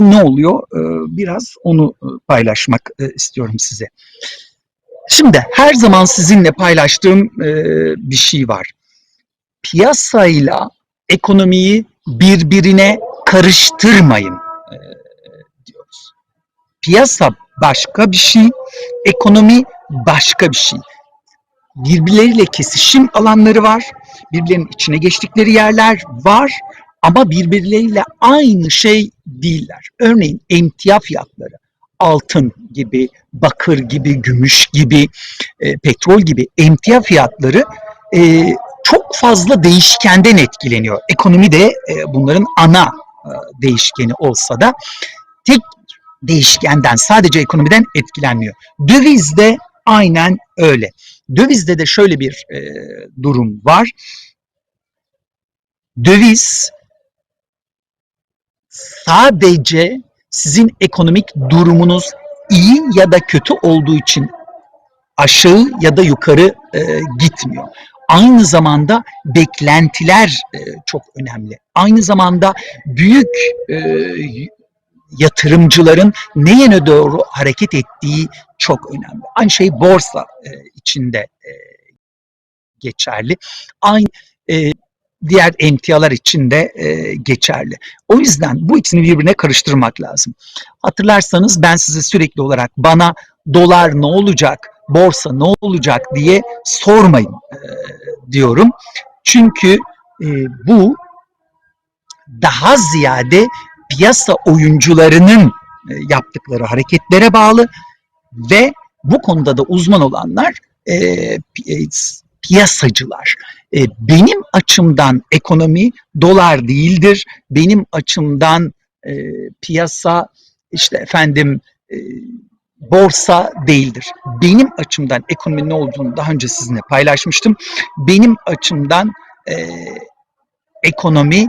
ne oluyor? Ee, Biraz onu e, paylaşmak e, istiyorum size. Şimdi her zaman sizinle paylaştığım e, bir şey var. Piyasayla ekonomiyi birbirine karıştırmayın diyoruz. Piyasa başka bir şey, ekonomi başka bir şey. Birbirleriyle kesişim alanları var, birbirlerinin içine geçtikleri yerler var ama birbirleriyle aynı şey değiller. Örneğin emtia fiyatları, altın gibi, bakır gibi, gümüş gibi, e, petrol gibi emtia fiyatları e, çok fazla değişkenden etkileniyor. Ekonomi de e, bunların ana e, değişkeni olsa da tek değişkenden sadece ekonomiden etkilenmiyor. Döviz de aynen öyle. Dövizde de şöyle bir e, durum var. Döviz sadece sizin ekonomik durumunuz iyi ya da kötü olduğu için aşağı ya da yukarı e, gitmiyor. Aynı zamanda beklentiler e, çok önemli. Aynı zamanda büyük e, yatırımcıların ne yöne doğru hareket ettiği çok önemli. Aynı şey borsa e, içinde e, geçerli. Aynı e, diğer emtialar için de e, geçerli. O yüzden bu ikisini birbirine karıştırmak lazım. Hatırlarsanız ben size sürekli olarak bana dolar ne olacak, borsa ne olacak diye sormayın e, diyorum. Çünkü e, bu daha ziyade piyasa oyuncularının e, yaptıkları hareketlere bağlı ve bu konuda da uzman olanlar e, e, piyasacılar. E, benim açımdan ekonomi dolar değildir. Benim açımdan e, piyasa işte efendim e, borsa değildir. Benim açımdan ekonomi ne olduğunu daha önce sizinle paylaşmıştım. Benim açımdan e, ekonomi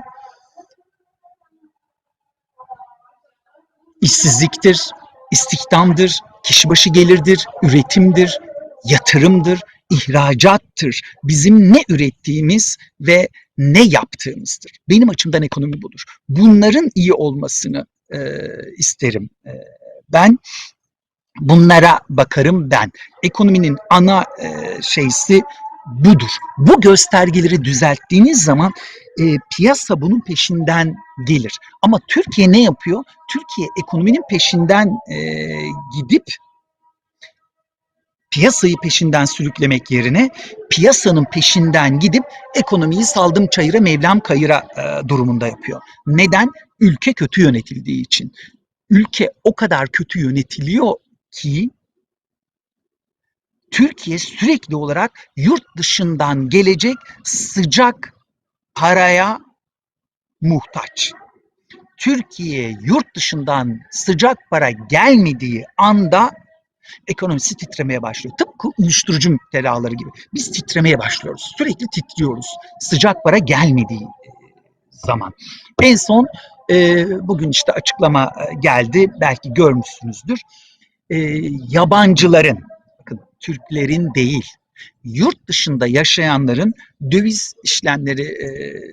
işsizliktir, istihdamdır, kişi başı gelirdir, üretimdir, yatırımdır, ihracattır. Bizim ne ürettiğimiz ve ne yaptığımızdır. Benim açımdan ekonomi budur. Bunların iyi olmasını e, isterim e, ben. Bunlara bakarım ben. Ekonominin ana e, şeysi budur. Bu göstergeleri düzelttiğiniz zaman e, piyasa bunun peşinden gelir. Ama Türkiye ne yapıyor? Türkiye ekonominin peşinden e, gidip piyasayı peşinden sürüklemek yerine piyasanın peşinden gidip ekonomiyi saldım çayıra mevlam kayıra e, durumunda yapıyor. Neden? Ülke kötü yönetildiği için. Ülke o kadar kötü yönetiliyor ki Türkiye sürekli olarak yurt dışından gelecek sıcak paraya muhtaç. Türkiye yurt dışından sıcak para gelmediği anda ekonomisi titremeye başlıyor. Tıpkı uyuşturucu müptelaları gibi. Biz titremeye başlıyoruz. Sürekli titriyoruz. Sıcak para gelmediği e, zaman. En son e, bugün işte açıklama e, geldi. Belki görmüşsünüzdür. E, yabancıların, bakın Türklerin değil, yurt dışında yaşayanların döviz işlemleri e,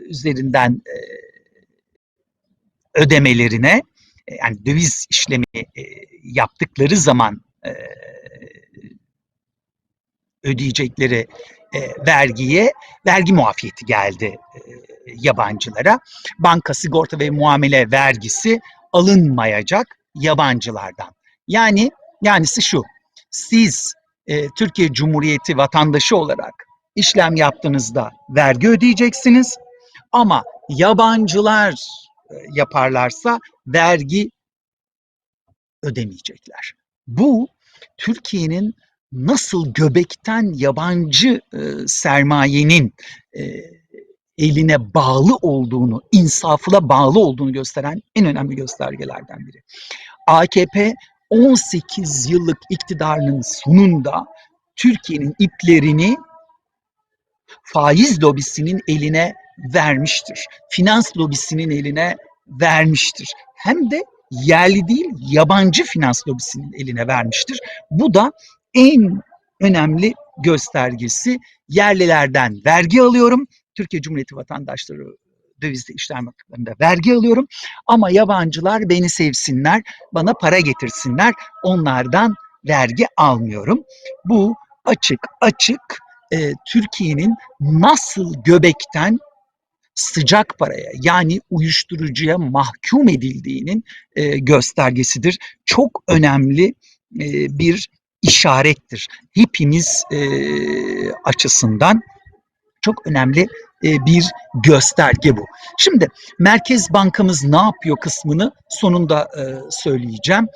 üzerinden e, ödemelerine e, yani döviz işlemi e, yaptıkları zaman ödeyecekleri vergiye vergi muafiyeti geldi yabancılara. Banka sigorta ve muamele vergisi alınmayacak yabancılardan. Yani yanisi şu. Siz Türkiye Cumhuriyeti vatandaşı olarak işlem yaptığınızda vergi ödeyeceksiniz. Ama yabancılar yaparlarsa vergi ödemeyecekler. Bu Türkiye'nin nasıl göbekten yabancı e, sermayenin e, eline bağlı olduğunu, insafına bağlı olduğunu gösteren en önemli göstergelerden biri. AKP 18 yıllık iktidarının sonunda Türkiye'nin iplerini faiz lobisinin eline vermiştir. Finans lobisinin eline vermiştir. Hem de yerli değil yabancı finans lobisinin eline vermiştir. Bu da en önemli göstergesi yerlilerden vergi alıyorum. Türkiye Cumhuriyeti vatandaşları dövizde işlem yaptıklarında vergi alıyorum. Ama yabancılar beni sevsinler, bana para getirsinler. Onlardan vergi almıyorum. Bu açık açık e, Türkiye'nin nasıl göbekten sıcak paraya yani uyuşturucuya mahkum edildiğinin e, göstergesidir. Çok önemli e, bir işarettir. Hepimiz e, açısından çok önemli e, bir gösterge bu. Şimdi Merkez Bankamız ne yapıyor kısmını sonunda e, söyleyeceğim.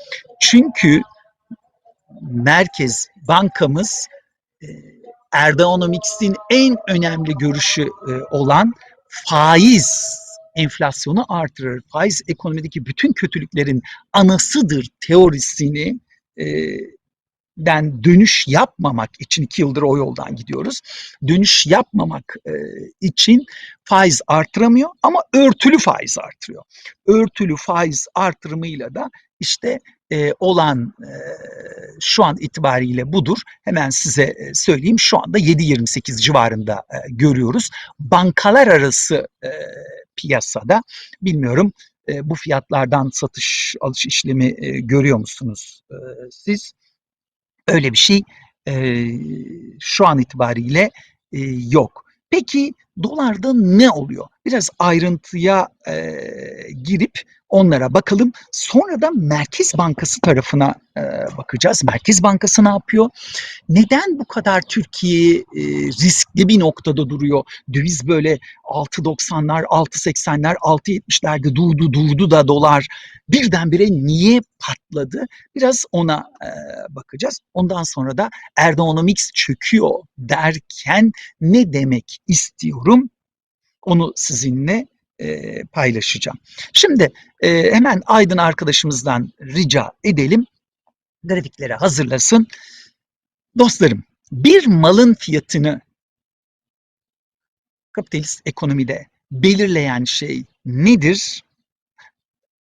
Çünkü Merkez Bankamız e, Erdoğanomics'in en önemli görüşü e, olan faiz enflasyonu artırır. Faiz ekonomideki bütün kötülüklerin anasıdır teorisini e, den dönüş yapmamak için iki yıldır o yoldan gidiyoruz. Dönüş yapmamak e, için faiz artıramıyor ama örtülü faiz artırıyor. Örtülü faiz artırımıyla da işte e, olan e, şu an itibariyle budur. Hemen size e, söyleyeyim. Şu anda 7.28 civarında e, görüyoruz. Bankalar arası e, piyasada bilmiyorum e, bu fiyatlardan satış alış işlemi e, görüyor musunuz e, siz? Öyle bir şey e, şu an itibariyle e, yok. Peki dolarda ne oluyor? Biraz ayrıntıya e, girip onlara bakalım. Sonra da Merkez Bankası tarafına e, bakacağız. Merkez Bankası ne yapıyor? Neden bu kadar Türkiye e, riskli bir noktada duruyor? Döviz böyle 6.90'lar, 6.80'ler, 6.70'lerde durdu durdu da dolar birdenbire niye patladı? Biraz ona e, bakacağız. Ondan sonra da Erdoğanomics çöküyor derken ne demek istiyorum? Onu sizinle e, paylaşacağım. Şimdi e, hemen Aydın arkadaşımızdan rica edelim. Grafikleri hazırlasın. Dostlarım bir malın fiyatını kapitalist ekonomide belirleyen şey nedir?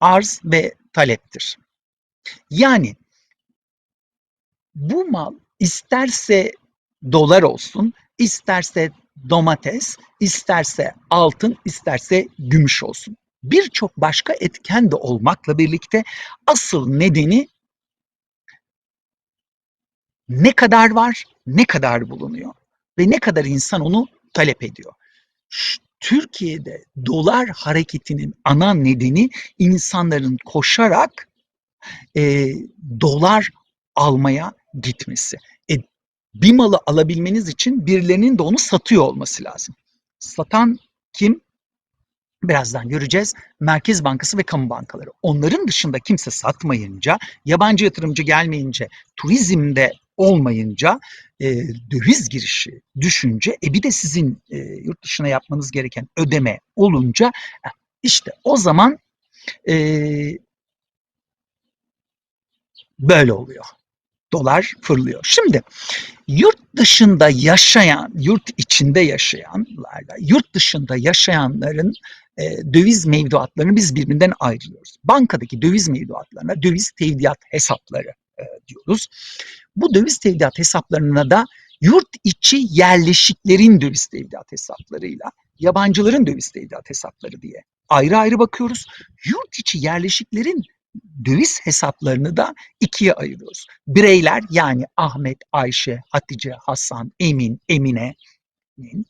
Arz ve taleptir. Yani bu mal isterse dolar olsun, isterse domates, isterse altın, isterse gümüş olsun. Birçok başka etken de olmakla birlikte asıl nedeni ne kadar var, ne kadar bulunuyor ve ne kadar insan onu talep ediyor. Türkiye'de dolar hareketinin ana nedeni insanların koşarak e, dolar almaya gitmesi. E, bir malı alabilmeniz için birilerinin de onu satıyor olması lazım. Satan kim? Birazdan göreceğiz. Merkez Bankası ve kamu bankaları. Onların dışında kimse satmayınca, yabancı yatırımcı gelmeyince, turizmde olmayınca e, döviz girişi düşünce, e bir de sizin e, yurt dışına yapmanız gereken ödeme olunca işte o zaman e, böyle oluyor. Dolar fırlıyor. Şimdi yurt dışında yaşayan, yurt içinde yaşayanlarla yurt dışında yaşayanların e, döviz mevduatlarını biz birbirinden ayırıyoruz. Bankadaki döviz mevduatlarına döviz tevdiat hesapları e, diyoruz. Bu döviz tevdiat hesaplarına da yurt içi yerleşiklerin döviz tevdiat hesaplarıyla yabancıların döviz tevdiat hesapları diye ayrı ayrı bakıyoruz. Yurt içi yerleşiklerin döviz hesaplarını da ikiye ayırıyoruz. Bireyler yani Ahmet, Ayşe, Hatice, Hasan, Emin, Emine'nin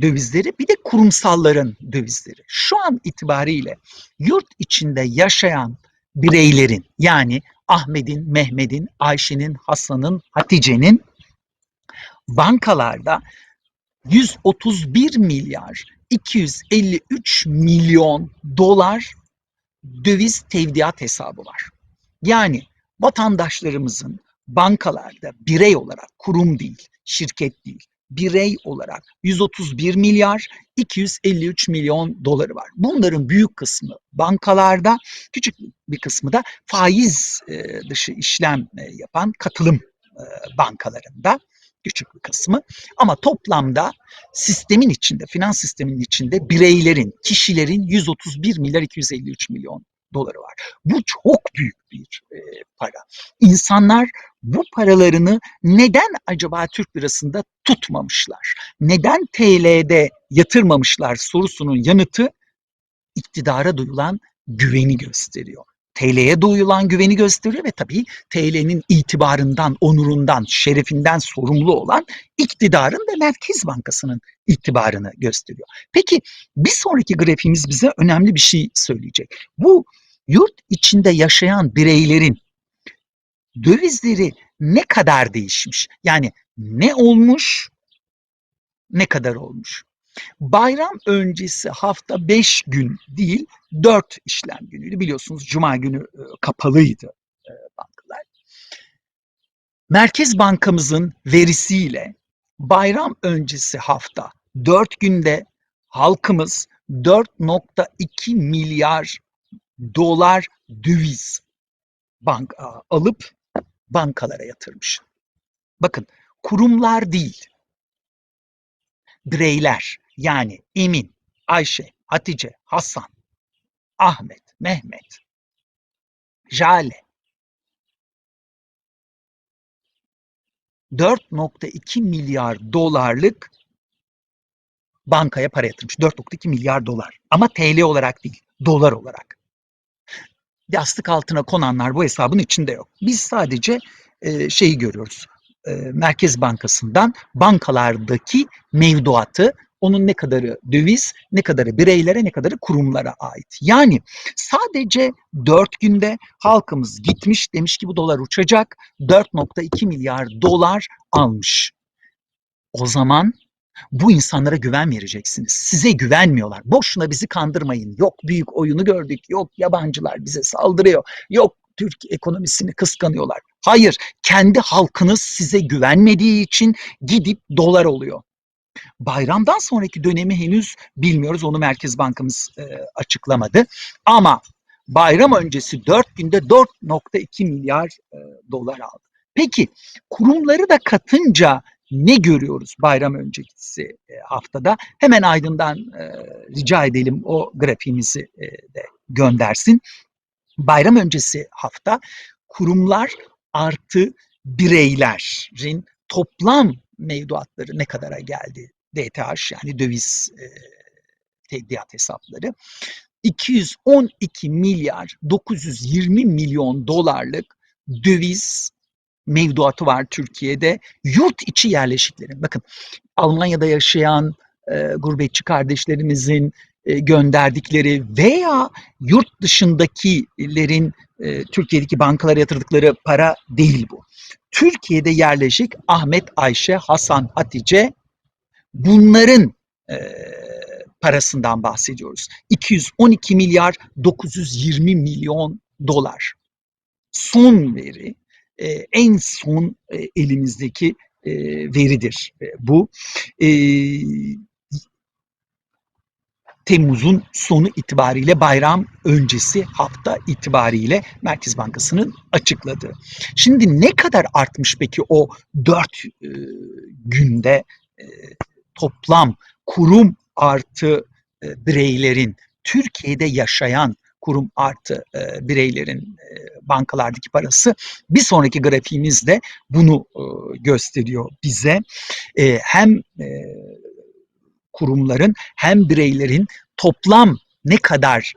dövizleri bir de kurumsalların dövizleri. Şu an itibariyle yurt içinde yaşayan bireylerin yani Ahmet'in, Mehmet'in, Ayşe'nin, Hasan'ın, Hatice'nin bankalarda 131 milyar 253 milyon dolar döviz tevdiat hesabı var. Yani vatandaşlarımızın bankalarda birey olarak kurum değil, şirket değil, birey olarak 131 milyar 253 milyon doları var. Bunların büyük kısmı bankalarda, küçük bir kısmı da faiz dışı işlem yapan katılım bankalarında küçük bir kısmı. Ama toplamda sistemin içinde, finans sisteminin içinde bireylerin, kişilerin 131 milyar 253 milyon doları var. Bu çok büyük bir e, para. İnsanlar bu paralarını neden acaba Türk lirasında tutmamışlar? Neden TL'de yatırmamışlar sorusunun yanıtı iktidara duyulan güveni gösteriyor. TL'ye duyulan güveni gösteriyor ve tabii TL'nin itibarından, onurundan, şerefinden sorumlu olan iktidarın ve Merkez Bankası'nın itibarını gösteriyor. Peki bir sonraki grafiğimiz bize önemli bir şey söyleyecek. Bu yurt içinde yaşayan bireylerin dövizleri ne kadar değişmiş? Yani ne olmuş, ne kadar olmuş? Bayram öncesi hafta 5 gün değil 4 işlem günüydü. Biliyorsunuz cuma günü e, kapalıydı e, bankalar. Merkez Bankamızın verisiyle bayram öncesi hafta 4 günde halkımız 4.2 milyar dolar döviz bank alıp bankalara yatırmış. Bakın kurumlar değil, bireyler yani Emin, Ayşe, Hatice, Hasan, Ahmet, Mehmet, Jale 4.2 milyar dolarlık bankaya para yatırmış. 4.2 milyar dolar. Ama TL olarak değil, dolar olarak. Yastık altına konanlar bu hesabın içinde yok. Biz sadece e, şeyi görüyoruz. E, Merkez Bankası'ndan bankalardaki mevduatı onun ne kadarı döviz, ne kadarı bireylere, ne kadarı kurumlara ait. Yani sadece 4 günde halkımız gitmiş demiş ki bu dolar uçacak 4.2 milyar dolar almış. O zaman bu insanlara güven vereceksiniz. Size güvenmiyorlar. Boşuna bizi kandırmayın. Yok büyük oyunu gördük. Yok yabancılar bize saldırıyor. Yok Türk ekonomisini kıskanıyorlar. Hayır, kendi halkınız size güvenmediği için gidip dolar oluyor. Bayramdan sonraki dönemi henüz bilmiyoruz. Onu Merkez Bankamız e, açıklamadı. Ama bayram öncesi 4 günde 4.2 milyar e, dolar aldı. Peki kurumları da katınca ne görüyoruz bayram öncesi e, haftada? Hemen Aydın'dan e, rica edelim o grafiğimizi e, de göndersin. Bayram öncesi hafta kurumlar artı bireylerin toplam mevduatları ne kadara geldi? DTH yani döviz e, tedbiyat hesapları 212 milyar 920 milyon dolarlık döviz mevduatı var Türkiye'de yurt içi yerleşiklerin. Bakın Almanya'da yaşayan e, gurbetçi kardeşlerimizin e, gönderdikleri veya yurt dışındakilerin e, Türkiye'deki bankalara yatırdıkları para değil bu. Türkiye'de yerleşik Ahmet, Ayşe, Hasan, Hatice bunların e, parasından bahsediyoruz. 212 milyar 920 milyon dolar. Son veri, e, en son e, elimizdeki e, veridir e, bu. E, Temmuz'un sonu itibariyle bayram öncesi hafta itibariyle Merkez Bankası'nın açıkladığı. Şimdi ne kadar artmış peki o 4 e, günde e, toplam kurum artı e, bireylerin Türkiye'de yaşayan kurum artı e, bireylerin e, bankalardaki parası bir sonraki grafiğimizde bunu gösteriyor bize. Hem kurumların hem bireylerin toplam ne kadar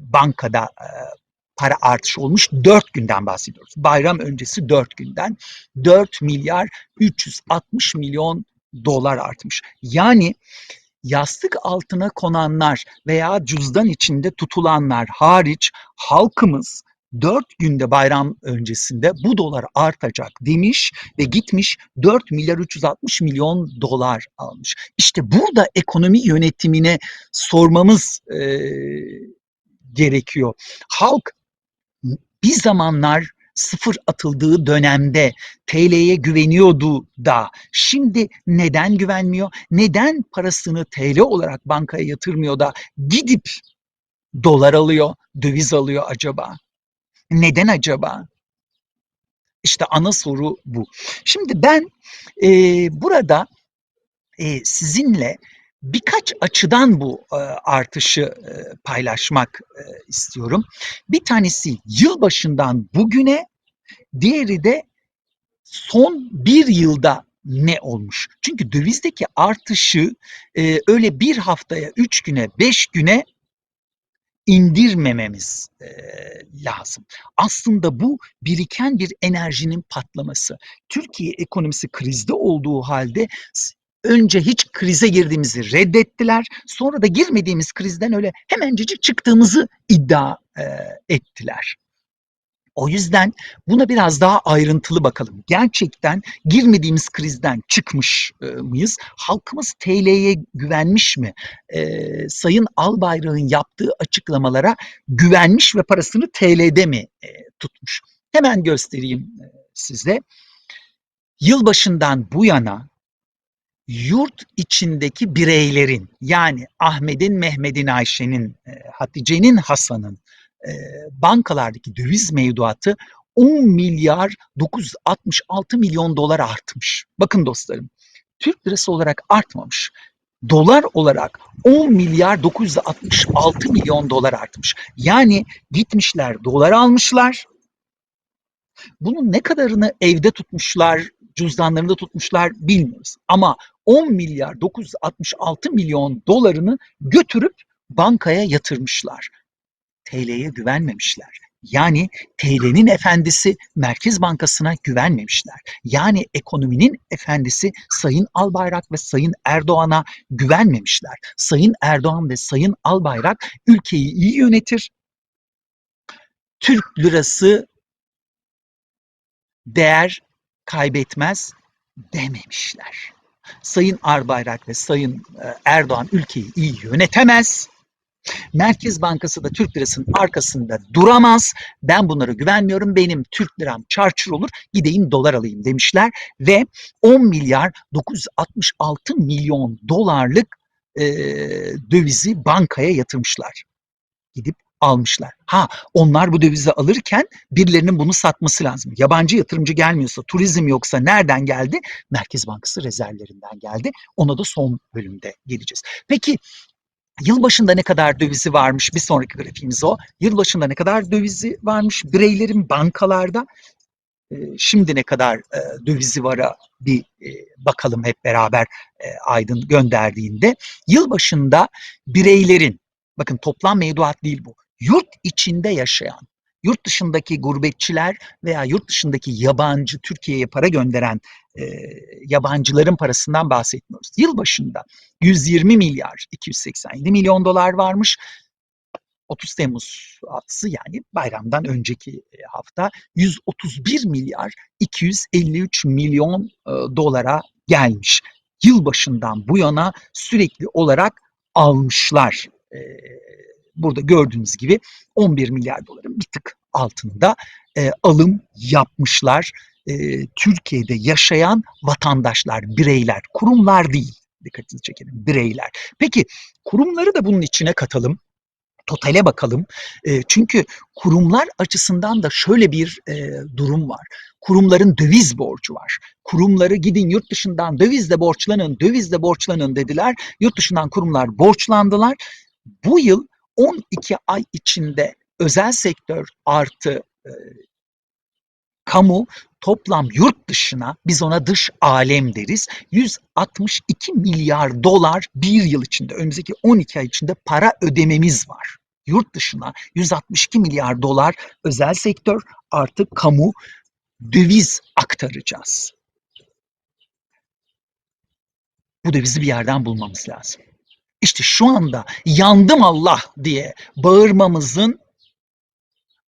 bankada para artışı olmuş 4 günden bahsediyoruz. Bayram öncesi 4 günden 4 milyar 360 milyon dolar artmış. Yani yastık altına konanlar veya cüzdan içinde tutulanlar hariç halkımız 4 günde bayram öncesinde bu dolar artacak demiş ve gitmiş 4 milyar 360 milyon dolar almış. İşte burada ekonomi yönetimine sormamız e, gerekiyor. Halk bir zamanlar sıfır atıldığı dönemde TL'ye güveniyordu da şimdi neden güvenmiyor? Neden parasını TL olarak bankaya yatırmıyor da gidip dolar alıyor, döviz alıyor acaba? Neden acaba? İşte ana soru bu. Şimdi ben e, burada e, sizinle birkaç açıdan bu e, artışı e, paylaşmak e, istiyorum. Bir tanesi yılbaşından bugüne, diğeri de son bir yılda ne olmuş? Çünkü dövizdeki artışı öyle bir haftaya, üç güne, beş güne indirmememiz lazım. Aslında bu biriken bir enerjinin patlaması. Türkiye ekonomisi krizde olduğu halde önce hiç krize girdiğimizi reddettiler. Sonra da girmediğimiz krizden öyle hemencecik çıktığımızı iddia e, ettiler. O yüzden buna biraz daha ayrıntılı bakalım. Gerçekten girmediğimiz krizden çıkmış e, mıyız? Halkımız TL'ye güvenmiş mi? E, Sayın Albayrak'ın yaptığı açıklamalara güvenmiş ve parasını TL'de mi e, tutmuş? Hemen göstereyim e, size. Yılbaşından bu yana yurt içindeki bireylerin yani Ahmet'in, Mehmet'in, Ayşe'nin, e, Hatice'nin, Hasan'ın e, bankalardaki döviz mevduatı 10 milyar 966 milyon dolar artmış. Bakın dostlarım Türk lirası olarak artmamış. Dolar olarak 10 milyar 966 milyon dolar artmış. Yani gitmişler dolar almışlar. Bunun ne kadarını evde tutmuşlar, cüzdanlarında tutmuşlar bilmiyoruz. Ama 10 milyar 966 milyon dolarını götürüp bankaya yatırmışlar. TL'ye güvenmemişler. Yani TL'nin efendisi Merkez Bankası'na güvenmemişler. Yani ekonominin efendisi Sayın Albayrak ve Sayın Erdoğan'a güvenmemişler. Sayın Erdoğan ve Sayın Albayrak ülkeyi iyi yönetir. Türk lirası değer kaybetmez dememişler. Sayın Albayrak ve Sayın e, Erdoğan ülkeyi iyi yönetemez. Merkez Bankası da Türk lirasının arkasında duramaz. Ben bunlara güvenmiyorum. Benim Türk liram çarçur olur. Gideyim dolar alayım demişler ve 10 milyar 966 milyon dolarlık e, dövizi bankaya yatırmışlar. Gidip almışlar. Ha onlar bu dövizi alırken birilerinin bunu satması lazım. Yabancı yatırımcı gelmiyorsa, turizm yoksa nereden geldi? Merkez Bankası rezervlerinden geldi. Ona da son bölümde geleceğiz. Peki Yılbaşında ne kadar dövizi varmış? Bir sonraki grafiğimiz o. Yılbaşında ne kadar dövizi varmış? Bireylerin bankalarda e, şimdi ne kadar e, dövizi vara bir e, bakalım hep beraber Aydın gönderdiğinde. Yılbaşında bireylerin, bakın toplam mevduat değil bu, yurt içinde yaşayan, yurt dışındaki gurbetçiler veya yurt dışındaki yabancı Türkiye'ye para gönderen e, yabancıların parasından bahsetmiyoruz. Yılbaşında 120 milyar 287 milyon dolar varmış. 30 Temmuz haftası yani bayramdan önceki hafta 131 milyar 253 milyon dolara gelmiş. Yılbaşından bu yana sürekli olarak almışlar. Burada gördüğünüz gibi 11 milyar doların bir tık altında e, alım yapmışlar. E, Türkiye'de yaşayan vatandaşlar, bireyler, kurumlar değil. Dikkatinizi çekelim, bireyler. Peki kurumları da bunun içine katalım totale bakalım. E, çünkü kurumlar açısından da şöyle bir e, durum var. Kurumların döviz borcu var. Kurumları gidin yurt dışından dövizle borçlanın, dövizle borçlanın dediler. Yurt dışından kurumlar borçlandılar. Bu yıl 12 ay içinde özel sektör artı e, kamu toplam yurt dışına biz ona dış alem deriz 162 milyar dolar bir yıl içinde önümüzdeki 12 ay içinde para ödememiz var. Yurt dışına 162 milyar dolar özel sektör artı kamu döviz aktaracağız. Bu dövizi bir yerden bulmamız lazım. İşte şu anda yandım Allah diye bağırmamızın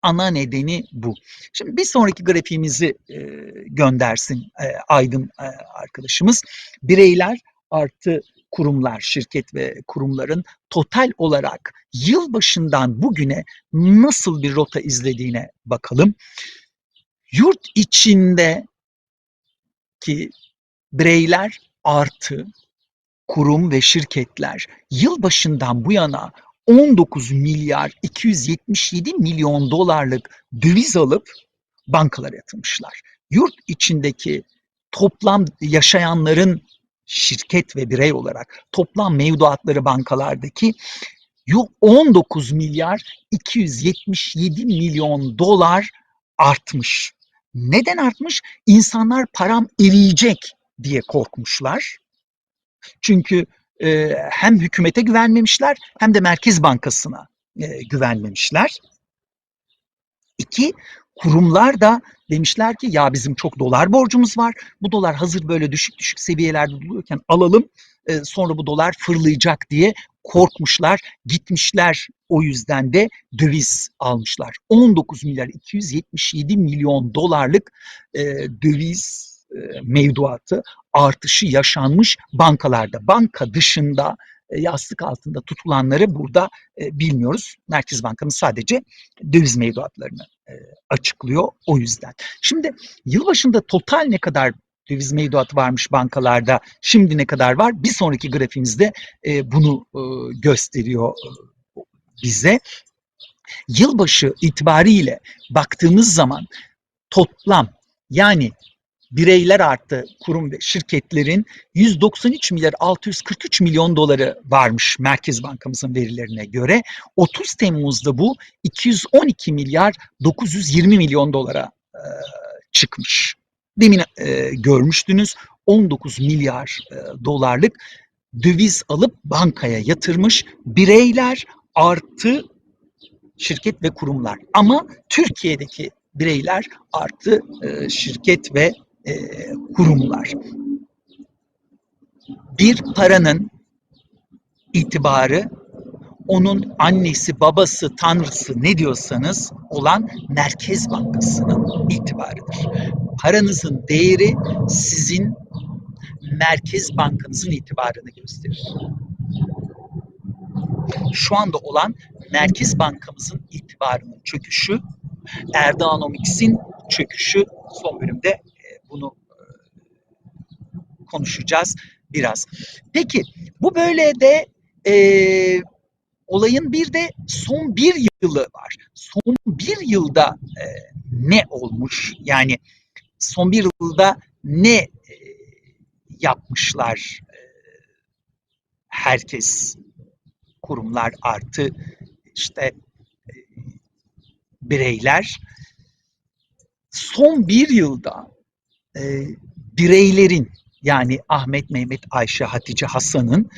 ana nedeni bu. Şimdi bir sonraki grafiğimizi e, göndersin e, Aydın e, arkadaşımız. Bireyler artı kurumlar, şirket ve kurumların total olarak yıl başından bugüne nasıl bir rota izlediğine bakalım. Yurt içinde ki bireyler artı kurum ve şirketler yılbaşından bu yana 19 milyar 277 milyon dolarlık döviz alıp bankalara yatırmışlar. Yurt içindeki toplam yaşayanların şirket ve birey olarak toplam mevduatları bankalardaki yu- 19 milyar 277 milyon dolar artmış. Neden artmış? İnsanlar param eriyecek diye korkmuşlar. Çünkü e, hem hükümete güvenmemişler hem de Merkez Bankası'na e, güvenmemişler. İki, kurumlar da demişler ki ya bizim çok dolar borcumuz var. Bu dolar hazır böyle düşük düşük seviyelerde duruyorken alalım. e, sonra bu dolar fırlayacak diye korkmuşlar. Gitmişler o yüzden de döviz almışlar. 19 milyar 277 milyon dolarlık e, döviz mevduatı artışı yaşanmış bankalarda. Banka dışında e, yastık altında tutulanları burada e, bilmiyoruz. Merkez Bankamız sadece döviz mevduatlarını e, açıklıyor o yüzden. Şimdi yılbaşında total ne kadar döviz mevduatı varmış bankalarda, şimdi ne kadar var? Bir sonraki grafiğimizde e, bunu e, gösteriyor e, bize. Yılbaşı itibariyle baktığımız zaman toplam yani bireyler artı kurum ve şirketlerin 193 milyar 643 milyon doları varmış Merkez Bankamızın verilerine göre. 30 Temmuz'da bu 212 milyar 920 milyon dolara e, çıkmış. Demin e, görmüştünüz 19 milyar e, dolarlık döviz alıp bankaya yatırmış bireyler artı şirket ve kurumlar. Ama Türkiye'deki bireyler artı şirket ve e, kurumlar. Bir paranın itibarı onun annesi, babası, tanrısı ne diyorsanız olan Merkez Bankası'nın itibarıdır. Paranızın değeri sizin Merkez Bankanızın itibarını gösterir. Şu anda olan Merkez Bankamızın itibarının çöküşü, Erdoğanomics'in çöküşü son bölümde bunu e, konuşacağız biraz. Peki bu böyle de e, olayın bir de son bir yılı var. Son bir yılda e, ne olmuş? Yani son bir yılda ne e, yapmışlar e, herkes kurumlar artı işte e, bireyler son bir yılda e, bireylerin yani Ahmet, Mehmet, Ayşe, Hatice, Hasan'ın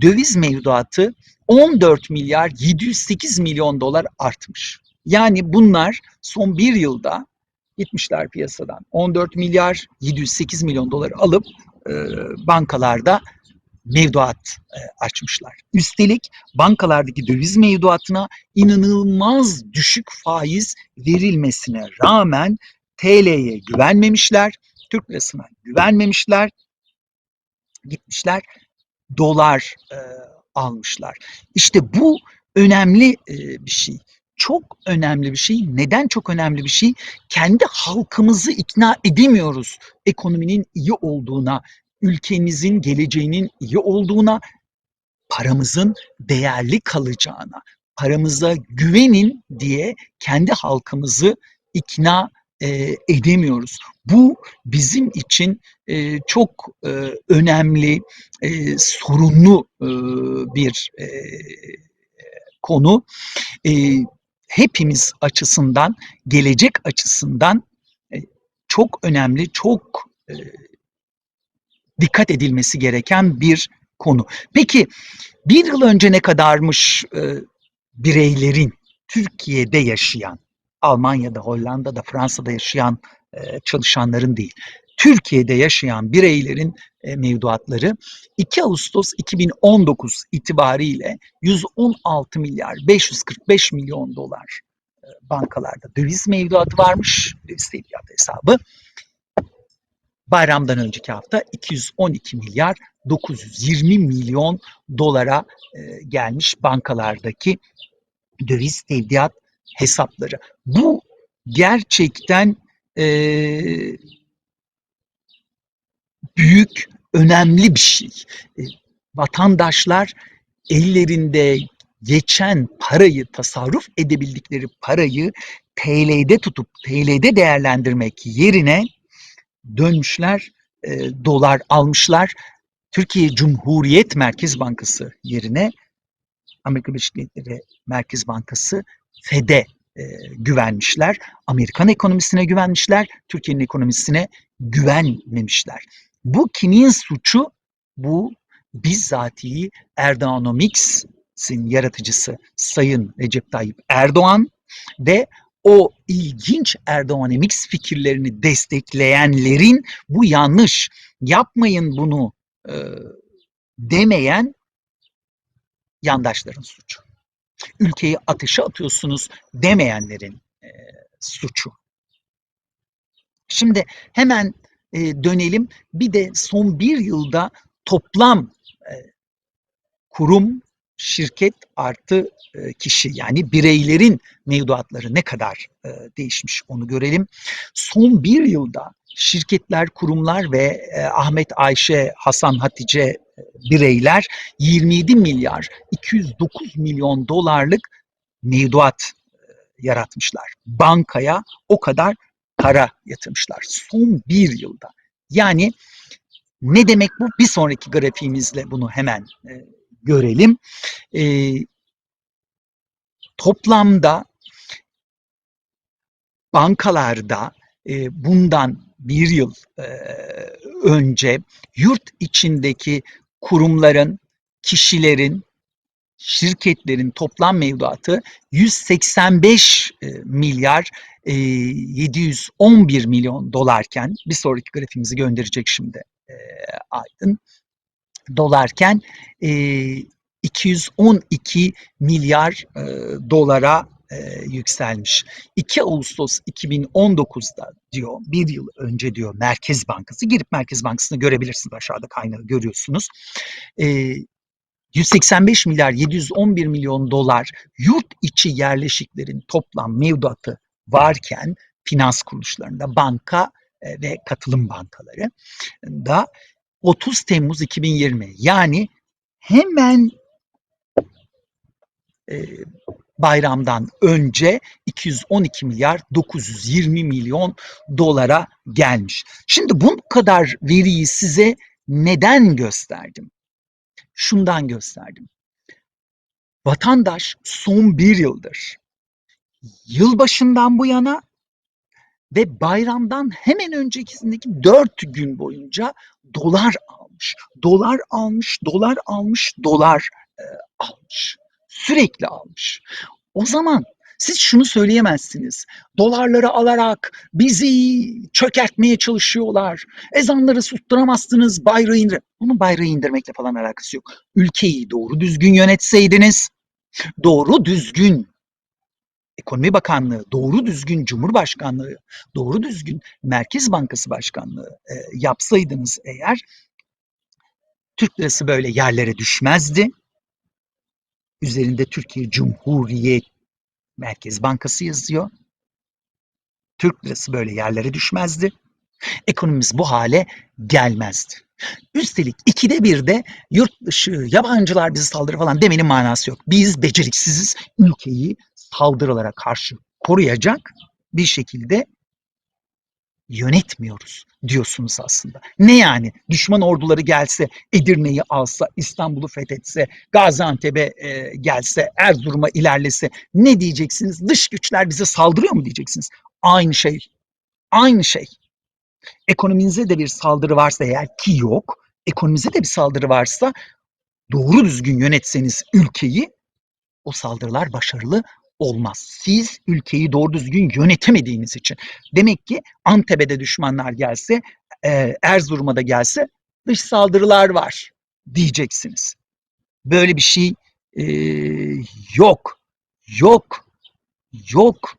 döviz mevduatı 14 milyar 708 milyon dolar artmış. Yani bunlar son bir yılda gitmişler piyasadan 14 milyar 708 milyon dolar alıp e, bankalarda mevduat e, açmışlar. Üstelik bankalardaki döviz mevduatına inanılmaz düşük faiz verilmesine rağmen TL'ye güvenmemişler, Türk lirasına güvenmemişler, gitmişler dolar e, almışlar. İşte bu önemli e, bir şey. Çok önemli bir şey. Neden çok önemli bir şey? Kendi halkımızı ikna edemiyoruz ekonominin iyi olduğuna, ülkemizin geleceğinin iyi olduğuna, paramızın değerli kalacağına, paramıza güvenin diye kendi halkımızı ikna e, edemiyoruz. Bu bizim için e, çok e, önemli, e, sorunlu e, bir e, konu. E, hepimiz açısından, gelecek açısından e, çok önemli, çok e, dikkat edilmesi gereken bir konu. Peki bir yıl önce ne kadarmış e, bireylerin Türkiye'de yaşayan, Almanya'da, Hollanda'da, Fransa'da yaşayan e, çalışanların değil, Türkiye'de yaşayan bireylerin e, mevduatları 2 Ağustos 2019 itibariyle 116 milyar 545 milyon dolar e, bankalarda döviz mevduatı varmış, döviz tevdiat hesabı. Bayramdan önceki hafta 212 milyar 920 milyon dolara e, gelmiş bankalardaki döviz tevdiat hesapları. Bu gerçekten e, büyük, önemli bir şey. E, vatandaşlar ellerinde geçen parayı, tasarruf edebildikleri parayı TL'de tutup TL'de değerlendirmek yerine dönmüşler, e, dolar almışlar. Türkiye Cumhuriyet Merkez Bankası yerine Amerika Birleşik Devletleri Merkez Bankası FED'e e, güvenmişler. Amerikan ekonomisine güvenmişler. Türkiye'nin ekonomisine güvenmemişler. Bu kimin suçu? Bu bizzatihi Erdoğanomics'in yaratıcısı Sayın Recep Tayyip Erdoğan ve o ilginç Erdoğanomics fikirlerini destekleyenlerin bu yanlış, yapmayın bunu e, demeyen yandaşların suçu. Ülkeyi ateşe atıyorsunuz demeyenlerin e, suçu. Şimdi hemen e, dönelim. Bir de son bir yılda toplam e, kurum, şirket artı e, kişi yani bireylerin mevduatları ne kadar e, değişmiş onu görelim. Son bir yılda şirketler, kurumlar ve e, Ahmet, Ayşe, Hasan, Hatice e, bireyler 27 milyar 209 milyon dolarlık mevduat e, yaratmışlar. Bankaya o kadar para yatırmışlar son bir yılda. Yani ne demek bu? Bir sonraki grafiğimizle bunu hemen e, görelim. E, toplamda bankalarda e, bundan bir yıl e, önce yurt içindeki kurumların, kişilerin, şirketlerin toplam mevduatı 185 e, milyar e, 711 milyon dolarken bir sonraki grafiğimizi gönderecek şimdi e, Aydın dolarken e, 212 milyar e, dolara e, yükselmiş. 2 Ağustos 2019'da diyor, bir yıl önce diyor Merkez Bankası, girip Merkez Bankası'nı görebilirsiniz aşağıda kaynağı görüyorsunuz. E, 185 milyar 711 milyon dolar yurt içi yerleşiklerin toplam mevduatı varken finans kuruluşlarında banka e, ve katılım bankaları da 30 Temmuz 2020 yani hemen e, bayramdan önce 212 milyar 920 milyon dolara gelmiş. Şimdi bu kadar veriyi size neden gösterdim? Şundan gösterdim. Vatandaş son bir yıldır yılbaşından bu yana ve bayramdan hemen öncekisindeki dört gün boyunca dolar almış, dolar almış, dolar almış, dolar e, almış. Sürekli almış. O zaman siz şunu söyleyemezsiniz. Dolarları alarak bizi çökertmeye çalışıyorlar. Ezanları susturamazsınız, bayrağı indir. Bunun bayrağı indirmekle falan alakası yok. Ülkeyi doğru düzgün yönetseydiniz, doğru düzgün Ekonomi Bakanlığı, doğru düzgün Cumhurbaşkanlığı, doğru düzgün Merkez Bankası Başkanlığı e, yapsaydınız eğer Türk lirası böyle yerlere düşmezdi. Üzerinde Türkiye Cumhuriyet Merkez Bankası yazıyor. Türk lirası böyle yerlere düşmezdi. Ekonomimiz bu hale gelmezdi. Üstelik ikide bir de yurt dışı yabancılar bizi saldırı falan demenin manası yok. Biz beceriksiziz. Ülkeyi saldırılara karşı koruyacak bir şekilde yönetmiyoruz diyorsunuz aslında. Ne yani? Düşman orduları gelse, Edirne'yi alsa, İstanbul'u fethetse, Gaziantep'e e, gelse, Erzurum'a ilerlese ne diyeceksiniz? Dış güçler bize saldırıyor mu diyeceksiniz? Aynı şey. Aynı şey. Ekonominize de bir saldırı varsa eğer ki yok, ekonomimize de bir saldırı varsa doğru düzgün yönetseniz ülkeyi o saldırılar başarılı olmaz. Siz ülkeyi doğru düzgün yönetemediğiniz için. Demek ki Antep'e düşmanlar gelse, e, Erzurum'a da gelse dış saldırılar var diyeceksiniz. Böyle bir şey e, yok. Yok. Yok.